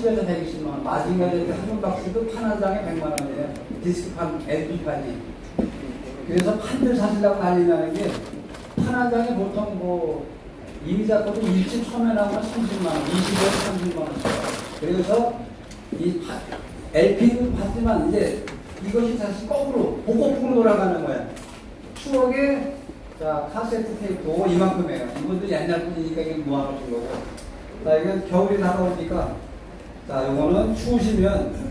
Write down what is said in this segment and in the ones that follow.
80에서 120만 원. 마징가드 한분 박스도 판 한 장에 100만 원이에요. 디스크판 LP까지. 그래서 판들 사시려고 난리 나는 게 판 한 장에 보통 뭐 이미자 것도 일찍 처음에 나오면 30만 원, 20에서 30만 원씩. 그래서 이 파- LP도 봤지만 이제 이것이 사실 거꾸로 보고풍으로 돌아가는 거야. 추억의 자 카세트 테이프 이만큼이에요. 이분들 옛날 분이니까 이게 모아놓으신 거고. 자 이건 겨울이 다가오니까 자 요거는 추우시면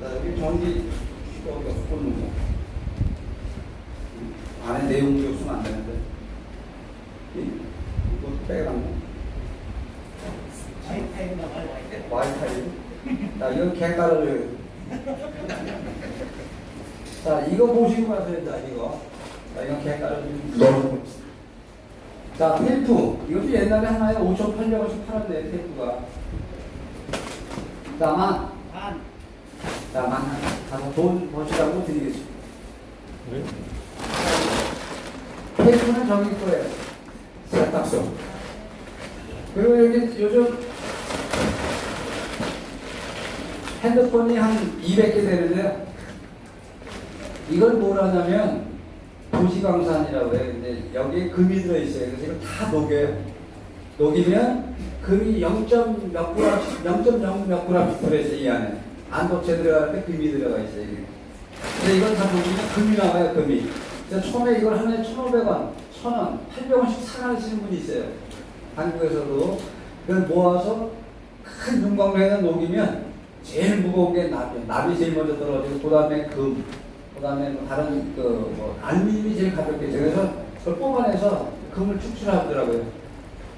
자 여기 전기 여기 꽂는 거. 안에 내용이 없으면 안 되는데. 이- 이거 빼가면 와이파이. 자 이건 개 깔아줘요. 자 이거 보시고 가세요. 자 이거. 자 이건 개 깔아주는 거. 자 테이프. 이것도 옛날에 하나에 5,800원씩 팔았네 테이프가. 자 만. 자 만. 가서 돈 버시라고 드리겠습니다. 테이프는 저기 거예요. 세탁소. 그리고 여기 요즘 핸드폰이 한 200개 되는데요. 이걸 뭘 하냐면 도시광산이라고 해요. 근데 여기에 금이 들어있어요. 그래서 이걸 다 녹여요. 녹이면 금이 0 몇 그램씩, 0.0몇 그램씩 들어있어요. 이 안에. 안도체 때 금이 들어가 있어요. 이게. 근데 이걸 다 녹이면 금이 나와요. 금이. 처음에 이걸 하나에 1,500원, 1,000원, 800원씩 사가시는 분이 있어요. 한국에서도. 그걸 모아서 큰 눈광배에다 녹이면 제일 무거운 게 납이, 납이 제일 먼저 떨어지고 그 다음에 금, 그 다음에 뭐 다른 그 뭐 알루미늄이 제일 가볍겠죠. 그래서 그걸 뽑아내서 금을 축출하더라고요.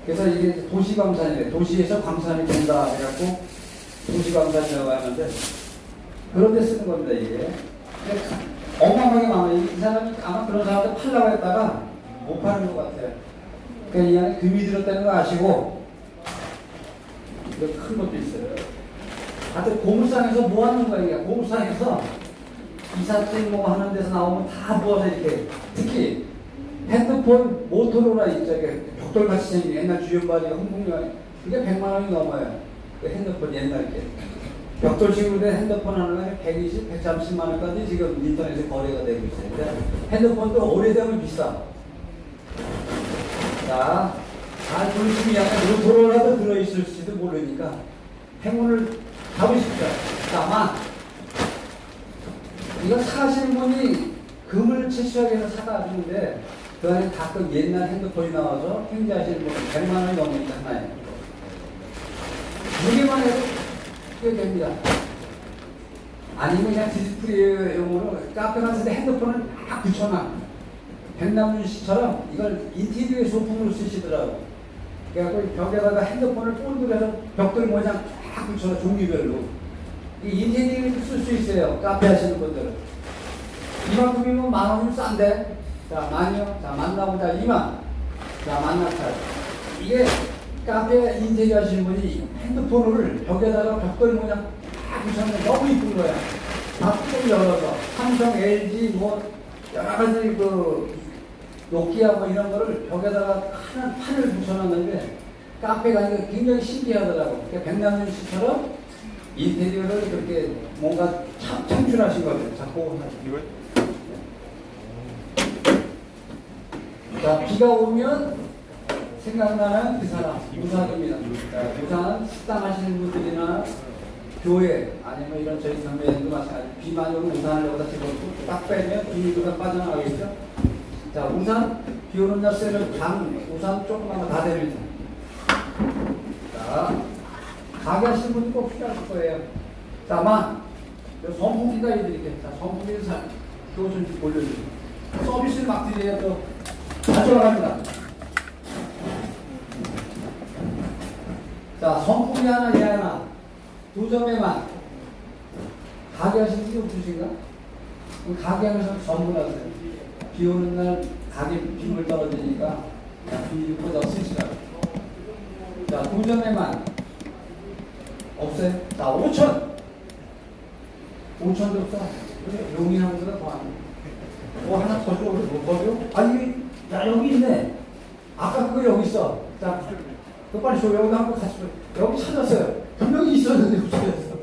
그래서 이게 도시광산이래. 도시에서 광산이 된다 해갖고 도시광산이라고 하는데 그런 데 쓰는 겁니다 이게. 어마어마하게 많아요. 이 사람이 아마 그런 사람들 팔라고 했다가 못 파는 것 같아요. 그러니까 이 안에 금이 들었다는 거 아시고 큰 것도 있어요. 하여튼 고물상에서 뭐 하는 거야 이게 고물상에서 이삿짐 뭐 하는 데서 나오면 다 모아서 이렇게 특히 핸드폰 모토로라 이게 벽돌같이 생긴 옛날 주연바지가 홍콩이 이게 100만 원이 넘어요 그 핸드폰 옛날 게 벽돌식으로 된 핸드폰 하나가 120, 130만 원까지 지금 인터넷에 거래가 되고 있어요 근데 핸드폰도 오래되면 비싸 자, 잘 보시면 약간 모토로라도 들어있을지도 모르니까 행운을 잡으십시오. 자, 만. 이거 사시는 분이 금을 채취하기 위해서 사다 주는데 그 안에 가끔 옛날 핸드폰이 나와서 행자하시는 분은 100만 원이 넘으니까 하나에. 무게만 해도 꽤 됩니다. 아니면 그냥 디스플레이용으로 카페 갔을 때 핸드폰을 딱 붙여놔. 백남준 씨처럼 이걸 인테리어 소품으로 쓰시더라고. 그래갖고 벽에다가 핸드폰을 본드려서 벽돌 모양 쫙 붙여서 종류별로. 이 인테리어도 쓸수 있어요. 카페 하시는 분들은. 이만큼이면 만 원이면 싼데. 자, 만이요. 자, 만나보자. 이만. 자, 만나차. 이게 카페 인테리어 하시는 분이 핸드폰을 벽에다가 벽돌 모양 쫙 붙여놓으면 너무 이쁜 거야. 다 뚜껑 열어서. 삼성, LG, 뭐, 여러 가지 그 노키아 뭐 이런 거를 벽에다가 큰 판을 붙여놨는데 카페가 이거 굉장히 신기하더라고. 그러니까 백남준 씨처럼 인테리어를 그렇게 뭔가 참, 창출하신 거죠. 자꾸 이거 자 비가 오면 생각나는 그 사람 우산입니다. 자, 우산 식당 하시는 분들이나 교회 아니면 이런 저희 경매도 마찬가지 비 많이 오면 우산을 여기다 집어넣고 딱 빼면 비가 빠져나가겠죠. 자 우산 비 오는 날 쓰는 장 우산 조그만 거다 됩니다. 자 가게 하시는 분이 꼭 필요할 거예요. 자만 선풍기가 해드릴게요. 자 선풍기 사좀 올려주세요. 서비스를 막 드려야 또 가져갑니다. 자, 선풍기 하나, 얘 하나. 두 점에만. 가게 하시는 분이 없으신가? 그럼 가게 하면서 전부 나세요. 비 오는 날 가게 빗물 떨어지니까 비보다 쓰시라고. 자, 두 점에만. 없어요? 자, 5천. 5천도 없어. 그래, 용인하면서 더 안. 뭐 하나 더 줘, 뭐더 줘? 아, 이 아, 여기 있네. 아까 그거 여기 있어. 자, 그 빨리 줘. 여기도 한번 같이 줘. 여기 찾았어요. 분명히 있었는데 없어졌어.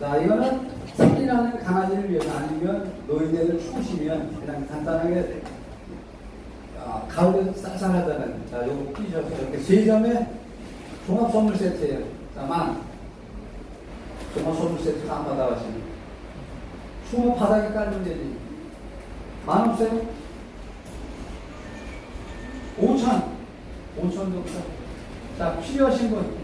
자, 이거는 생리하는 강아지를 위해서 아니면 노인네들 추우시면 그냥 간단하게 아, 가을에 쌀쌀하다는 자, 요거 끼셔서 이렇게 세 점에 종합 선물 세트예요. 자, 만. 종합 선물 세트 안 받아가시면 추모 바닥에 깔면 되지. 만 없어요? 오천. 오천 정도. 자, 필요하신 분.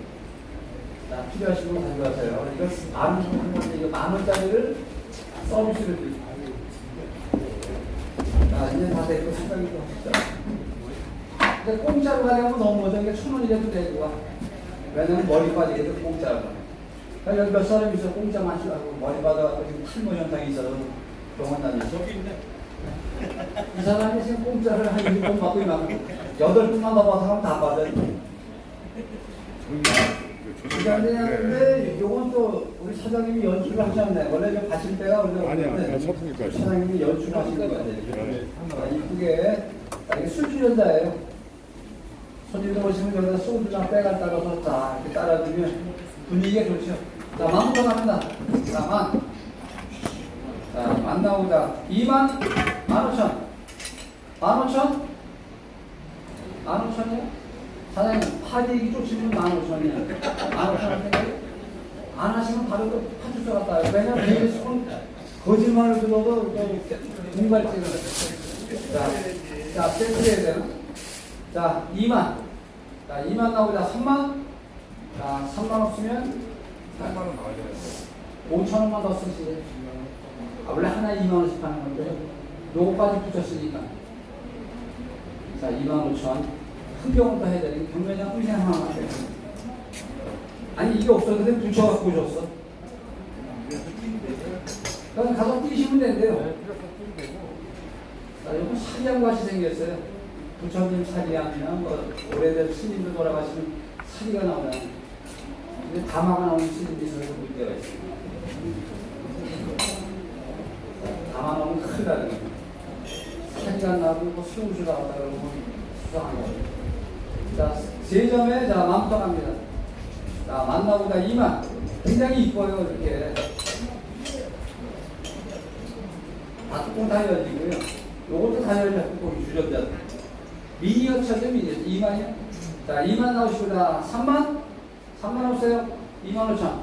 자, 필요하신 분 가져가세요. 이거 만 원, 건데 이거 만 원짜리를 서비스를 드립니다. 자, 이제 다 됐고 생각이 좀 없죠. 근데 공짜로 가려면 너무 못한 게천 원이라도 되고 왜냐면 머리 빠지게 도 공짜로. 그러니까 여기 몇 사람 있어 공짜 마시라고 머리 빠져갖고 지금 탈모 현상이 있어서 병원 다니죠. 이 사람이 지금 공짜를 한 1분 받고 있나 여덟 분만 더 봐서 하면 다 받아요. 그런데 요건 또 우리 사장님이 연출을 하셨네. 원래 저 받칠 때가 원래 아니야, 없는데 아니야. 사장님이 연출하신 거 같아요. 네. 아, 이쁘게 아, 이게 술주전자예요. 손님들 오시면 여기다 소주랑 빼갈 따라서 자 이렇게 따라주면 분위기가 좋죠. 자, 만부터 갑니다. 자, 만. 자, 만 나오자. 2만, 만 오천. 만 오천? 만 오천이요? 사장님, 오천이야. 만 오천 할 생각이? 안 하시면 바로 또 파출소 갔다 와요. 왜냐면 되게 손, 거짓말을 들어도 또 분갈증을. 자, 자, 세트해야 되나? 자, 2만. 자, 2만 나오자. 3만. 자, 3만 없으면 3만 원 나와야 돼. 5천 원만 더 쓰시래. 아, 원래 하나 2만 원씩 하는 건데, 요거까지 붙였으니까. 자, 2만 5천. 큰 병원 더 해야 되는 경매장 의생 하나만 돼. 아니, 이게 없었는데 붙여갖고 오셨어. 그럼 가서 뛰시면 된대요. 자, 이거 사리양 같이 생겼어요. 부처님 사리양이나 뭐 오래된 스님들 돌아가시면 사리가 나오잖아요. 근데 다마가 나오는 스님들이 저에서 문제가 있어요. 다 나는 거예요. 사리가 나고 뭐 수용수 나왔다 그러면 수상한 거예요. 자, 세 점에 자, 만부터 갑니다. 자, 만나보다 2만. 굉장히 이뻐요, 이렇게. 다 뚜껑 다 열리고요. 요것도 다 열려, 뚜껑이 주전자. 미니어처죠, 미니어처. 2만이요? 자, 2만 나오시고, 다 3만? 3만 없어요? 2만 5천.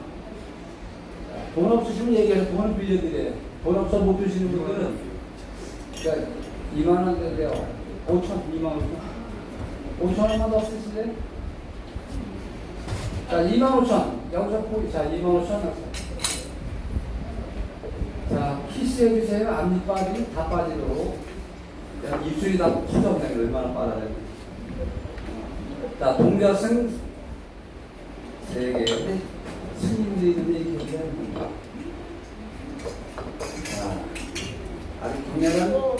돈 없으시면 얘기해서 돈을 빌려드려요. 돈 없어 못 드시는 분들은, 그러니까 2만 원 되세요. 5천, 2만 5천. 5천 원만 더 쓰실래요? 자, 2만 5천. 여기서 포기. 자, 2만 5천 났어요. 자, 키스해 주세요. 앞니 빠지고 다 빠지도록. 야, 입술이 다 터졌네. 얼마나 빨아야 자, 동자승 세 개. 스님들이 있는데 이렇게 얘기하는 건가? 자, 아주 강렬한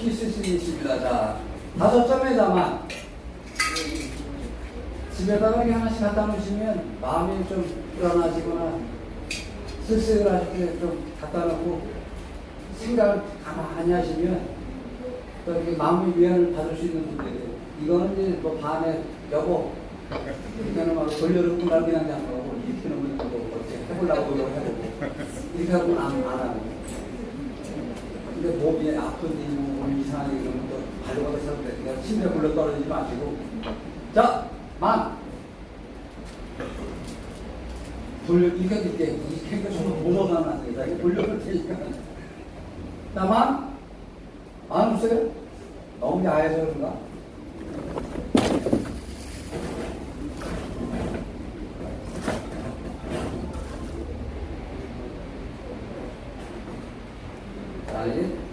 키스신이 있습니다. 자, 다섯 점에 담아. 집에다가 이렇게 하나씩 갖다 놓으시면 마음이 좀 불안하시거나 쓸쓸 하실 때 좀 갖다 놓고 생각을 가만히 하시면 또 이렇게 마음의 위안을 받을 수 있는 분들이에요. 이거는 이제 뭐 밤에 여보 이렇게는 막 돌려놓고 날 그냥 잡고 이렇게 놓으면 또 어떻게 해보려고 이거 해보고 이렇게 하고는 안, 안 하고 근데 몸이 아픈지 뭐 몸이 이상하게 그러면 또 발로 가서 내가 침대 굴러 떨어지지 마시고 자, 만 돌려 이렇게 이렇게 이렇게 정말 무서워하면 안 되겠다. 이렇게 돌려볼 테니까. 자, 만? 만 없어요? 너무 야해서 그런가? 자, 이제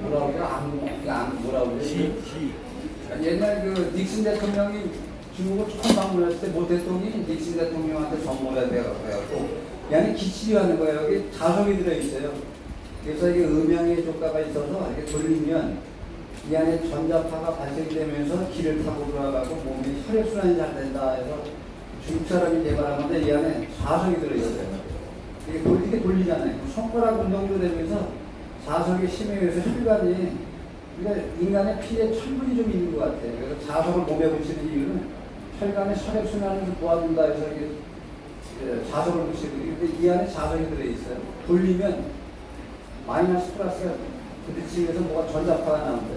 뭐라 그래? 안, 안, 뭐라 그래? 시, 시. 옛날 그 닉슨 대통령이 중국을 처음 방문했을 때 모 대통령이 닉슨 대통령한테 전문가 돼갖고 얘는 기치리 하는 거예요. 여기 자석이 들어있어요. 그래서 이게 음양의 효과가 있어서 이렇게 돌리면 이 안에 전자파가 발생되면서 기를 타고 돌아가고 몸이 혈액순환이 잘 된다 해서 중국 사람이 개발한 건데 이 안에 자석이 들어있어요. 이게 돌, 이렇게 돌리잖아요. 손가락 운동도 되면서 자석이 심해서 혈관이 그러니까 인간의 피에 철분이 좀 있는 것 같아요. 그래서 자석을 몸에 붙이는 이유는 혈관의 혈액순환을 도와준다 해서 이게 그 자석을 붙이고 근데 이 안에 자석이 들어있어요. 돌리면 마이너스 플러스가 부딪히면서 뭐가 전자파가 나온대.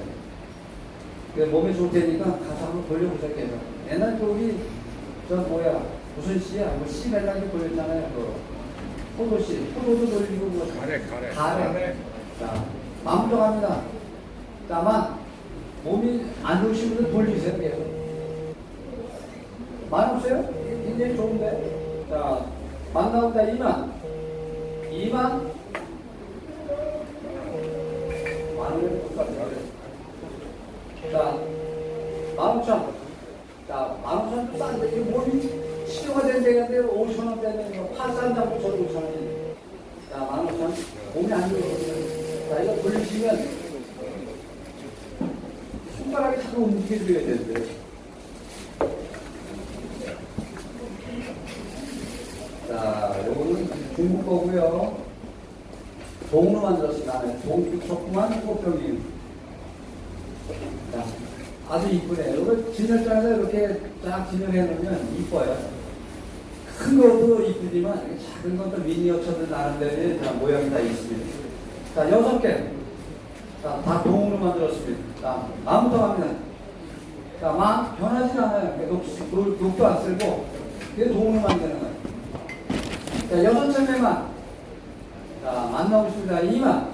그 몸에 좋다니까 가서 한번 돌려보자 계속. 옛날 그 우리 저 뭐야 무슨 씨야 뭐 씨달라고 보였잖아요. 그 포도 씨, 포도도 돌리고 뭐 가래 가래 가래. 자, 마음 들어갑니다. 다만 몸이 안 분들 돌리세요 계속. 많이 없어요? 굉장히 좋은데. 자, 만 나온다 2만. 2만. 만원을 똑같아요. 자, 만 오천. 자, 만 오천 싼데, 이 몸이 치료가 된 데가인데 5천 원대는 이거 파산 잡고 저도 5천 원이. 자, 만 오천. 몸이 안 좋으세요. 자, 이거 돌리시면 자꾸 움직여줘야 되는데. 자, 요거는 중국 거고요. 동으로 만들었습니다. 네, 동, 조그만 꽃병이. 자, 아주 이쁘네요. 이거 진열장에서 이렇게 쫙 진열해 놓으면 이뻐요. 큰 것도 이쁘지만 작은 것도 미니어처들 나름대로의 다 모양이 다 있습니다. 자, 여섯 개. 자, 다 동으로 만들었습니다. 자, 마음부터 갑니다. 자, 마음 변하지 않아요. 녹, 녹, 녹도 안 쓸고, 이게 동으로 만드는 거예요. 자, 여섯 점에만. 자, 만나고 싶습니다. 2만.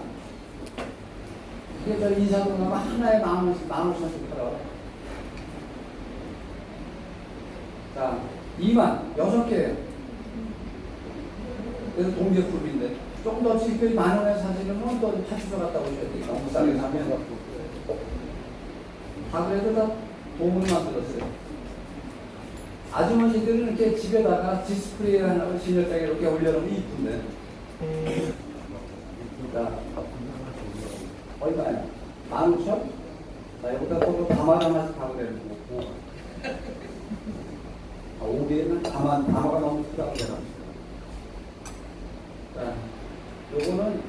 이게 저 인사동 가면 하나에 만 원씩, 만 오천씩 팔아. 자, 2만. 여섯 개예요. 그래서 동계급인데. 조금 더 지급이 만 원에 사시려면 또 파출소 갔다 오셔야 돼요. 너무 싸게 사면. 다 그래도 다 돈을 만들었어요. 아주머니들은 이렇게 집에다가 디스플레이 하나를 진열장에 이렇게 올려놓으면 이쁜데. 자, 얼마야? 만 오천? 자, 여기다 또 다만 하나씩 하고 되는 거고. 아, 5개는 다만, 다마가 너무 크다고 되나? 자, 요거는,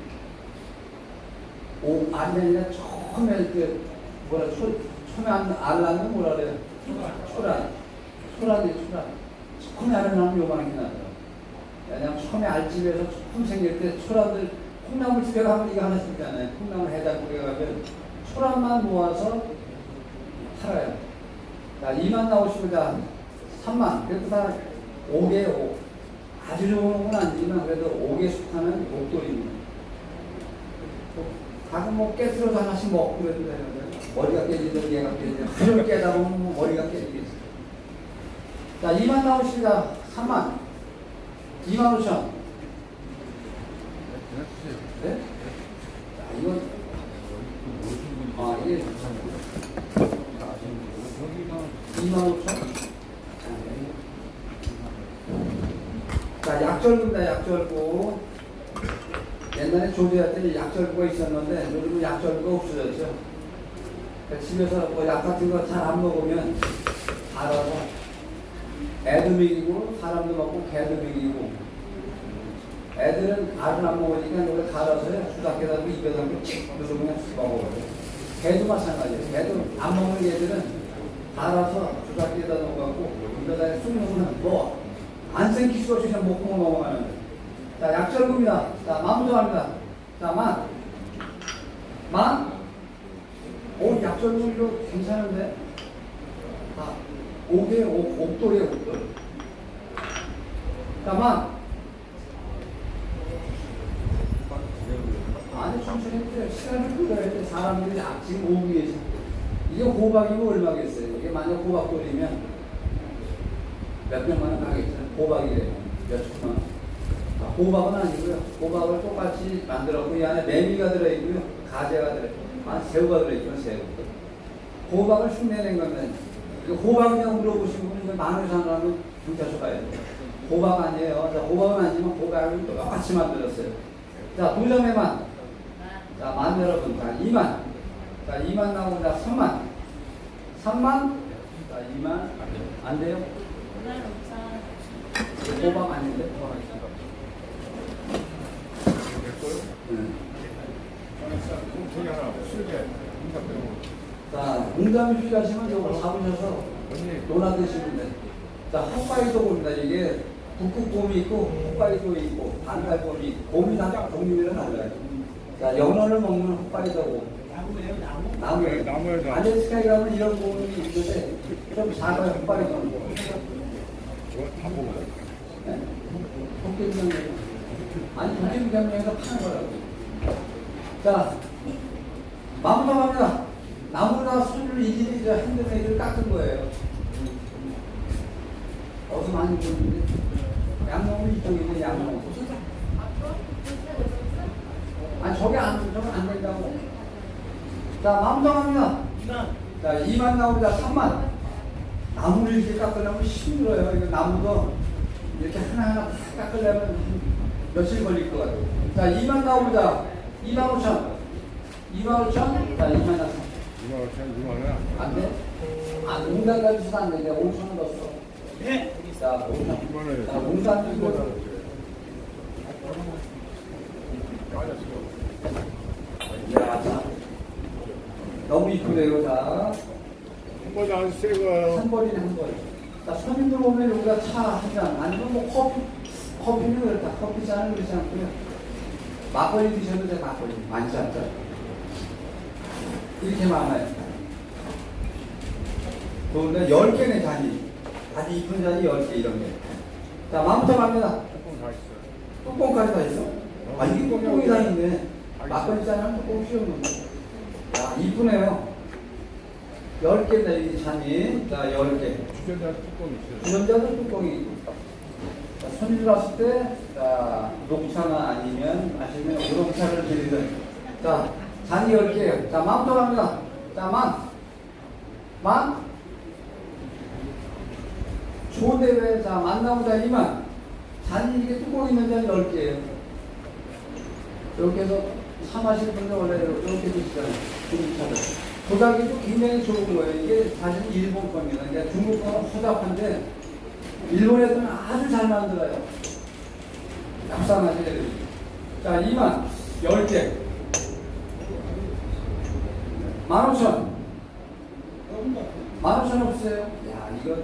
오, 아니, 아니라 처음에 그, 뭐라, 초, 안, 알라는 뭐라 그래요? 초란. 초란이 초란. 처음에 알라는 요만하게 나더라. 왜냐면 처음에 알집에서 처음 생길 때 초란들, 콩나물 집에 가면 이거 하나씩 있잖아요. 콩나물 해장국에 가면 초란만 모아서 팔아요. 자, 2만 나오십니다. 3만. 그래도 다 5개, 5. 아주 좋은 건 아니지만 그래도 5개 속하는 목돌입니다. 가끔 뭐 깨트려서 하나씩 먹고 그래도 되는데 머리가 깨지든 얘가 깨지든 하루 깨다 보면 뭐 머리가 깨지겠어. 자, 2만 나오십니다. 3만. 2만 5천. 네? 자, 이건 아, 이게 2만 5천. 자, 약절구입니다. 약절구. 옛날에 조제할 때 약절구가 있었는데 요즘은 약절구가 없어졌죠. 그러니까 집에서 뭐 약 같은 거 잘 안 먹으면 알아서 애도 먹이고 사람도 먹고 개도 먹이고 애들은 알을 안 먹으니까 여기 갈아서요 수작에다 가 입에 담고 칙 그래서 그냥 먹어버려요. 개도 마찬가지예요. 개도 안 먹는 개들은 갈아서 주작기에다 넣어갖고 입에다 쑥 넣으면 뭐안 생길 수 없이 그냥 먹고 넘어가는 자 약절구입니다. 자 만부터 합니다. 자 만. 만. 오 약절구 이거 괜찮은데. 아 5개 옥돌이에 옥돌. 자 만. 아니 해주세요. 시간을 끌어야 돼. 사람들이 아, 지금 오고 계시. 이게 호박이면 얼마겠어요? 이게 만약 호박 돌이면 몇 백만 원 가겠잖아요. 호박이래요. 몇 천만 원. 아, 호박은 아니고요. 호박을 똑같이 만들었고 이 안에 메미가 들어있고요. 가재가 들어있고 아, 새우가 들어있고요. 새우. 호박을 흉내낸 건데 이거 호박이냐고 물어보신 분은 이거 만 원에 사는 경찰서 가야 돼요. 호박 아니에요. 자, 호박은 아니지만 호박을 똑같이 만들었어요. 자, 두 점에만. 자, 만 여러분. 자, 2만. 자, 2만 나옵니다. 3만. 3만. 자, 2만. 안 돼요? 호박 아닌데? 호박 아닌데? 네. 저기 하나 술게 자, 농담이 필요하시면 이거 잡으셔서 논하 드시면 돼. 자, 헛바위도 봅니다. 이게 북극곰이 있고 홋카이도 있고 반달곰이 있고 곰이 다 종류는 달라요. 자 연어를 먹는 홋카이도고 나무예요, 나무. 나무에 나무에 나- 알래스카에 가면 이런 곰이 있는데 좀 작아요 홋카이도는. 저거 다 먹어요. 네? 도깨비경에 아니 도깨비경에서 파는 거라고. 자 마무리합니다. 나무나 수를 저 핸드메이드를 깎은 거예요. 어디서 많이 보는데 양념은 이쪽에 양념. 아니 저게 안 저게 안 된다고. 자. 이만. 자 2만 나옵니다. 3만. 나무를 이렇게 깎으려면 힘들어요. 이거 나무도 이렇게 하나하나 다 깎으려면 한 며칠 걸릴 것 같아요. 자 2만 나옵니다. 2만 5천. 2만 5천. 자 2만 4천. 이거 참 이거 하나. 안 돼? 아, 농단 가지고도 안 돼. 내가 5천 원 넣었어. 네. 자, 5천. 이거는 자, 농단 이거. 야, 자. 너무 이쁘네요. 자, 한번도 안 쓰고요. 한 번이네, 한 번. 자, 손님들 오면 여기다 차한 잔, 아니면 뭐 커피, 커피는 그렇다. 커피 잔은 그렇지 않고요. 막걸리 드셔도 돼, 막걸리. 많지 않죠? 이렇게 많아요. 좋은데, 10개네, 잔이. 아주 이쁜 잔이 10개, 이런 게. 자, 마음부터 갑니다. 뚜껑까지 다 있어? 아, 이게 뚜껑이 다 있네. 막걸리 잔은 뚜껑 씌웠는데. 야, 이쁘네요. 10개네, 이 잔이. 자, 10개. 주전자 뚜껑 있어요. 주전자도 뚜껑이 있고. 자, 손님 왔을 때, 자, 녹차나 아니면 아니면 우롱차를 드리든. 자, 잔이 10개예요. 자, 마음부터 갑니다. 자, 만. 만. 왜, 자, 만 나오자, 이만. 잔이 이게 뚜껑 있는 잔이 10개예요. 이렇게 해서 차 마시는 분들 원래 이렇게 드시잖아요. 중국차를. 도자기도 굉장히 좋은 거예요. 이게 사실 일본 겁니다. 중국 거는 허접한데 일본 애들은 아주 잘 만들어요. 납상하셔야 돼요. 자, 2만 10개. 15,000. 15,000 없어요? 야, 이거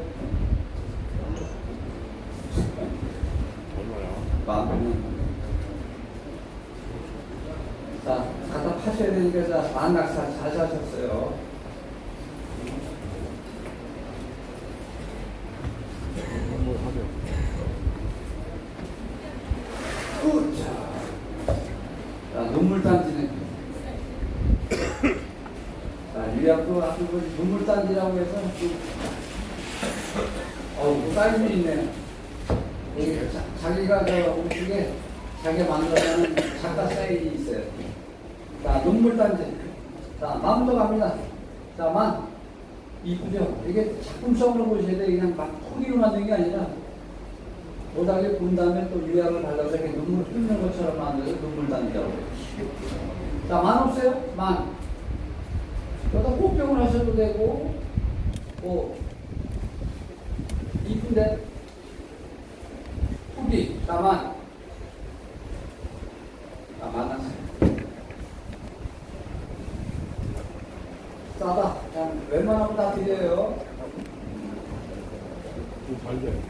얼마야? 자, 갖다 파셔야 되니까 자, 만낙사 잘 사셨어요. 뭐 하세요? 자, 자 눈물단지네. 자, 유리학교 앞으로 눈물단지라고 해서 또, 어우, 그 사인이 있네. 여기 자, 자기가 저 우측에 자기가 만들어내는 작가 사인이 있어요. 자, 눈물단지. 자, 만도 갑니다. 자, 만. 이쁘죠? 이게 작품성으로 보셔야 돼. 그냥 막 토기로 만든 게 아니라 모닥에 군 다음에 또 유약을 발라서 이렇게 눈물 흘리는 것처럼 만들어서 눈물단이라고 해요. 자, 만 없어요? 만. 여기다 꽃병을 하셔도 되고, 뭐, 이쁜데? 후기, 자, 만. 자, 만났어요. 싸다. 그냥 웬만하면 다 드려요. 잘 돼.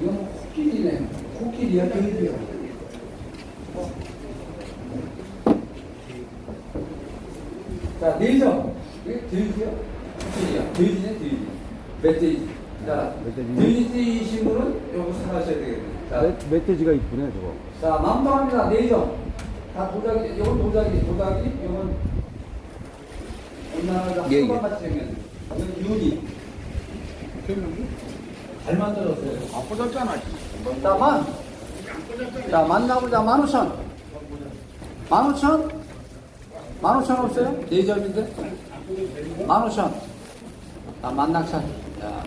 이건 뭐 코끼리네. 코끼리야, 돼지야. 자, 돼지야? 코끼리야. 돼지네, 돼지. 멧돼지. 자. 돼지이신 분은 요거 사가셔야 되겠네. 자, 멧- 멧돼지가 이쁘네 저거. 자, 맘방합니다. 네점. 다 도자기, 이건 도자기, 도자기, 이건 우리나라가 예, 예. 수박같이 생겼네. 이건 유니. 잘 만들었어요. 아, 꽂았잖아. 자, 만. 자, 만나보자. 만 오천. 만 오천? 만 오천 없어요? 네 점인데? 만 오천. 자, 만낙천. 자,